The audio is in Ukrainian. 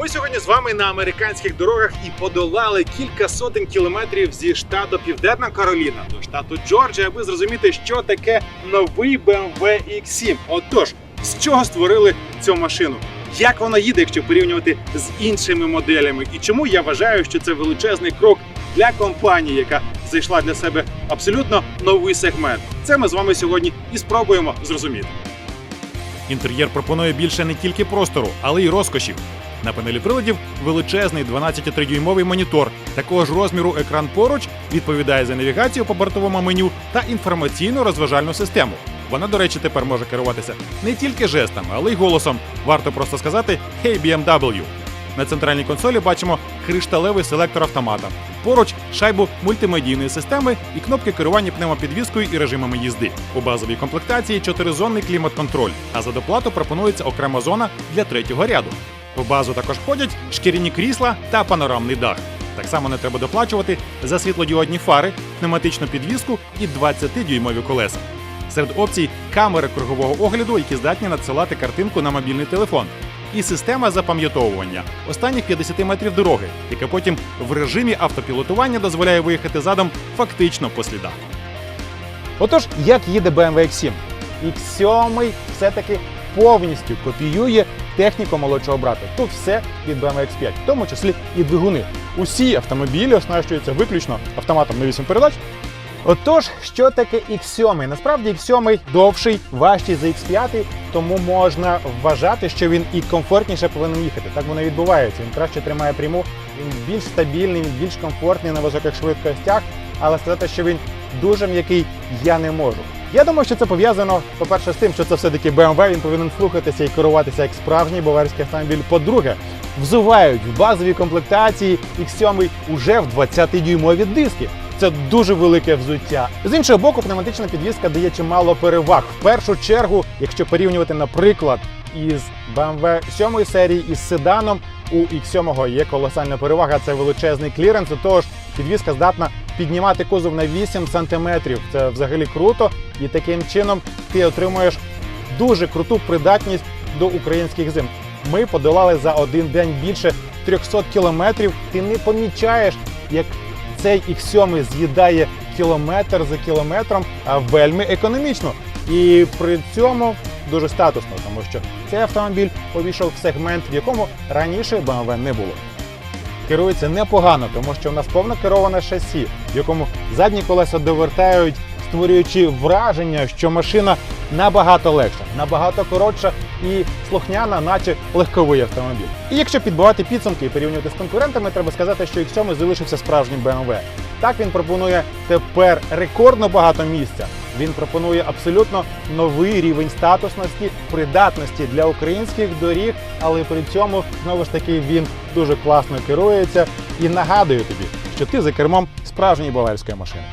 Ми сьогодні з вами на американських дорогах і подолали кілька сотень кілометрів зі штату Південна Кароліна до штату Джорджія, аби зрозуміти, що таке новий BMW X7. Отож, з чого створили цю машину? Як вона їде, якщо порівнювати з іншими моделями? І чому я вважаю, що це величезний крок для компанії, яка зайшла для себе абсолютно новий сегмент? Це ми з вами сьогодні і спробуємо зрозуміти. Інтер'єр пропонує більше не тільки простору, але й розкошів. На панелі приладів величезний 12,3-дюймовий монітор. Такого ж розміру екран поруч відповідає за навігацію по бортовому меню та інформаційну розважальну систему. Вона, до речі, тепер може керуватися не тільки жестами, але й голосом. Варто просто сказати «Hey BMW». На центральній консолі бачимо кришталевий селектор автомата. Поруч шайбу мультимедійної системи і кнопки керування пневмопідвіскою і режимами їзди. У базовій комплектації чотиризонний клімат-контроль, а за доплату пропонується окрема зона для третього ряду. В базу також входять шкіряні крісла та панорамний дах. Так само не треба доплачувати за світлодіодні фари, пневматичну підвіску і 20-дюймові колеса. Серед опцій камери кругового огляду, які здатні надсилати картинку на мобільний телефон, і система запам'ятовування останніх 50 метрів дороги, яка потім в режимі автопілотування дозволяє виїхати задом фактично по слідах. Отож, як їде BMW X7? X7 все-таки повністю копіює техніку молодшого брата. Тут все від BMW X5, в тому числі і двигуни. Усі автомобілі оснащуються виключно автоматом на 8 передач. Отож, що таке X7? Насправді X7 довший, важчий за X5, тому можна вважати, що він і комфортніше повинен їхати. Так воно відбувається. Він краще тримає пряму, він більш стабільний, він більш комфортний на високих швидкостях, але сказати, що він дуже м'який, я не можу. Я думаю, що це пов'язано, по-перше, з тим, що це все-таки BMW, він повинен слухатися і керуватися як справжній баварський автомобіль. По-друге, взувають в базовій комплектації X7 уже в 20-дюймові диски. Це дуже велике взуття. З іншого боку, пневматична підвізка дає чимало переваг. В першу чергу, якщо порівнювати, наприклад, із BMW 7 серії із седаном, у X7 є колосальна перевага. Це величезний кліренс. До того ж, підвізка здатна піднімати кузов на 8 см. Це взагалі круто. І таким чином ти отримуєш дуже круту придатність до українських зим. Ми подолали за один день більше 300 кілометрів. Ти не помічаєш, як цей X7 з'їдає кілометр за кілометром, вельми економічно. І при цьому дуже статусно, тому що цей автомобіль увійшов в сегмент, в якому раніше BMW не було. Керується непогано, тому що в нас повно кероване шасі, в якому задні колеса довертають, створюючи враження, що машина набагато легша, набагато коротша і слухняна, наче легковий автомобіль. І якщо підбивати підсумки і порівнювати з конкурентами, треба сказати, що X7 залишився справжнім BMW. Так він пропонує тепер рекордно багато місця. Він пропонує абсолютно новий рівень статусності, придатності для українських доріг, але при цьому знову ж таки він дуже класно керується і нагадує тобі, що ти за кермом справжньої баварської машини.